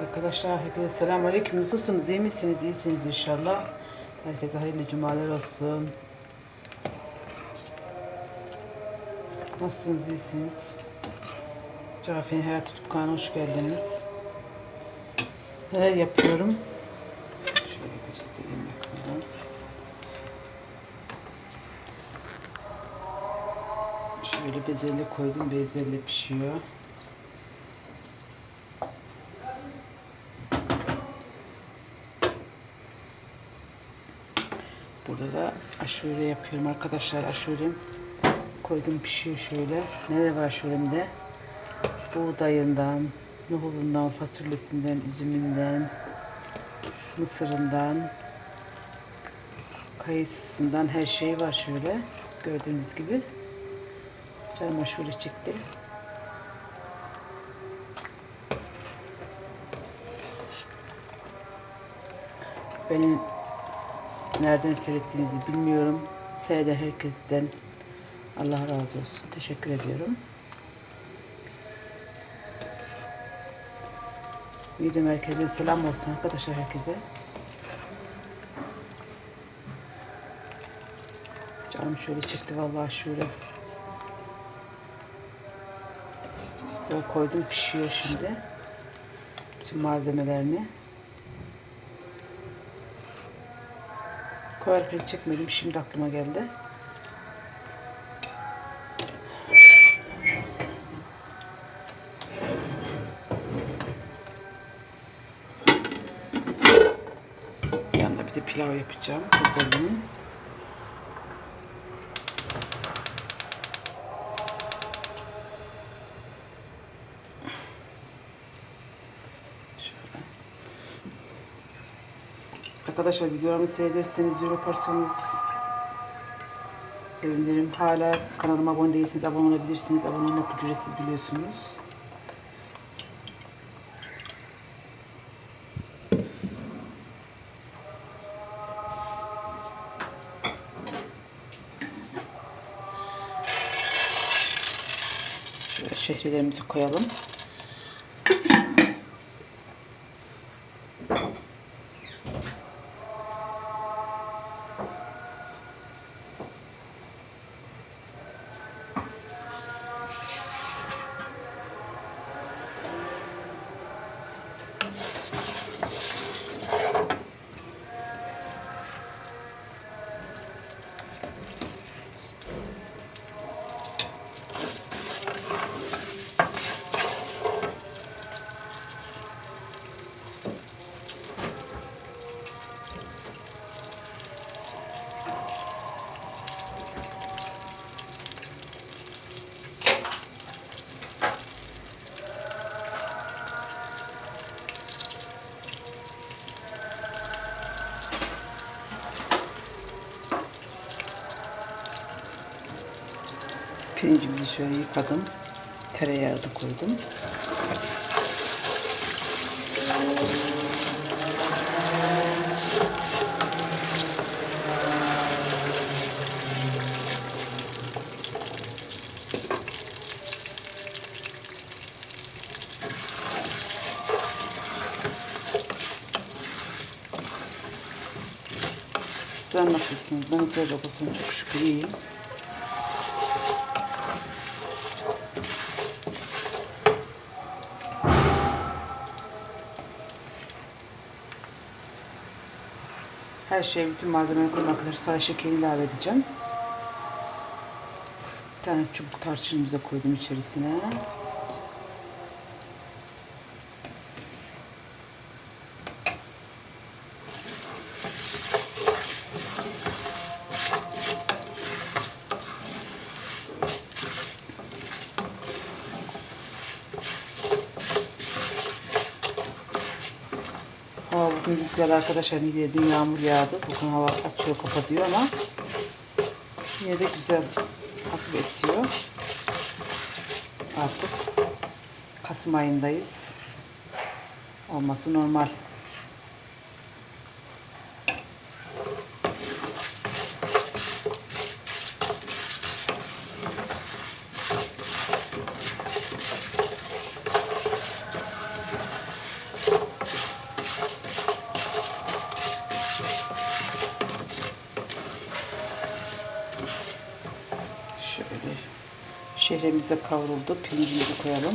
Arkadaşlar herkese selam aleyküm. Nasılsınız? İyi misiniz? İyisiniz inşallah. Herkese hayırlı cumalar olsun. Nasılsınız? İyisiniz? Cafer'in Hayat Tutkan'a hoş geldiniz. Neler yapıyorum? Şöyle bezelye koydum. Bezelye pişiyor. Burada da aşure yapıyorum arkadaşlar. Aşurem koydum pişiyor şöyle. Neler var aşuremde? Buğdayından, nohudundan, fasulyesinden, üzümünden, mısırından, kayısından her şey var şöyle. Gördüğünüz gibi. Canım aşure çekti. Beni nereden seyrettiğinizi bilmiyorum. Seyreden herkesten Allah razı olsun. Teşekkür ediyorum. Video merkezine selam olsun arkadaşlar herkese. Canım şöyle çekti vallahi şöyle. Sonra koydum pişiyor şimdi. Bütün malzemelerini. Koyarken çekmedim. Şimdi aklıma geldi. Yanında bir de pilav yapacağım. Bezelyenin. Arkadaşlar videolarımı seyrederseniz, yorum yaparsanız sevinirim. Hala kanalıma abone değilseniz abone olabilirsiniz. Abone olmak ücretsiz biliyorsunuz. Şöyle şehrilerimizi koyalım. Şöyle yıkadım. Tereyağı da koydum. Sizler nasılsınız? Ben sıcak olsun çok şükür iyiyim. Her şeye bütün malzemeleri koymak kadar sarı şekeri ilave edeceğim. Bir tane çubuk tarçınımıza koydum içerisine. Rüzgar arkadaşlar diye dün yağmur yağdı. Bugün hava açıyor kapatıyor ama yine de güzel hafif esiyor. Artık Kasım ayındayız. Olması normal. Şehrimize kavruldu. Pirincimizi koyalım.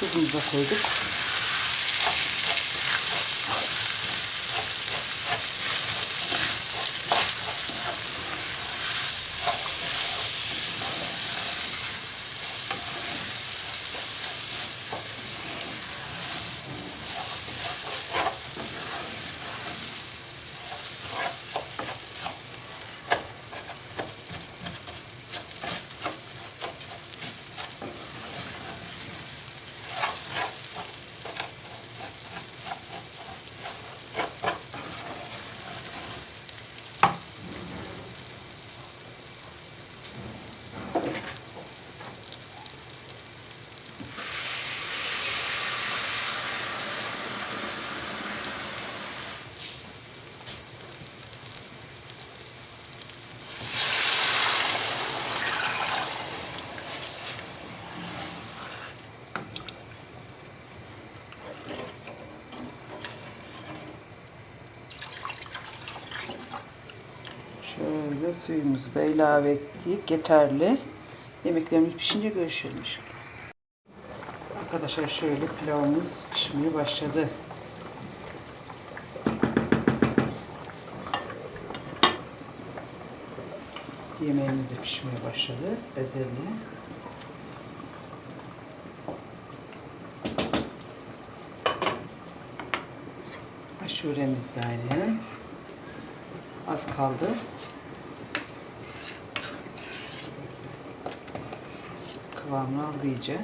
Tuzumuzu da koyduk. Şöyle suyumuzu da ilave ettik. Yeterli. Yemeklerimiz pişince görüşelim. Arkadaşlar şöyle pilavımız pişmeye başladı. Yemeğimiz de pişmeye başladı. Bezelye. Aşuremiz de aynı. Az kaldı. Kıvamını aldı iyice.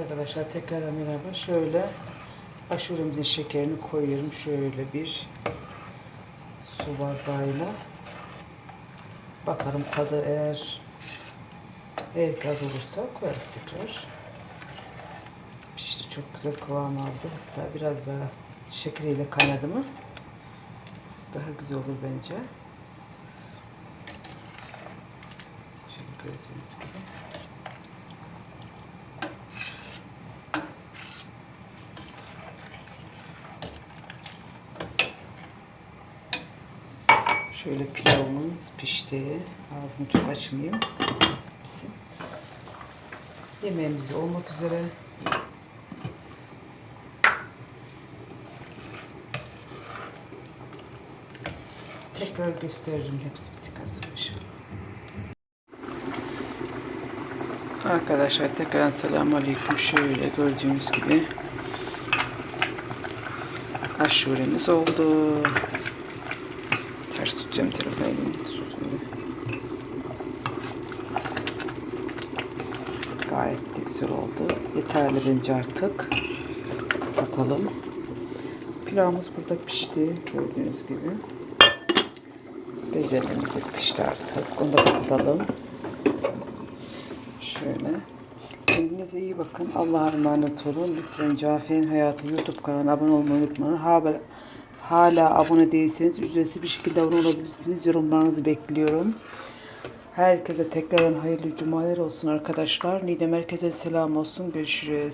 Arkadaşlar tekrar merhaba. Şöyle aşuremizin şekerini koyuyorum. Şöyle bir su bardağıyla. Bakalım tadı eğer eğer gaz olursa koyarız tekrar. Pişti çok güzel kıvam aldı. Hatta biraz daha şekeriyle kaynadı mı daha güzel olur bence. Şöyle gördüğünüz gibi. Şöyle pilavımız pişti. Ağzını çok açmayayım. Bizim yemeğimiz olmak üzere. Tekrar gösteririm hepsi bitik hazırmış. Arkadaşlar tekrar selamun aleyküm. Şöyle gördüğünüz gibi aşuremiz oldu. Ters tutuyorum telefonu. Gayet de güzel oldu. Yeterli bence artık. Kapatalım. Pilavımız burada pişti. Gördüğünüz gibi. Bezelyemiz de pişti artık. Onu da kapatalım. Şöyle. Kendinize iyi bakın. Allah'a emanet olun. Lütfen Cafer'in Hayatı YouTube kanalına abone olmayı unutmayın. Hala, hala abone değilseniz ücretsiz bir şekilde abone olabilirsiniz. Yorumlarınızı bekliyorum. Herkese tekrardan hayırlı cumalar olsun arkadaşlar. Nidem herkese selam olsun. Görüşürüz.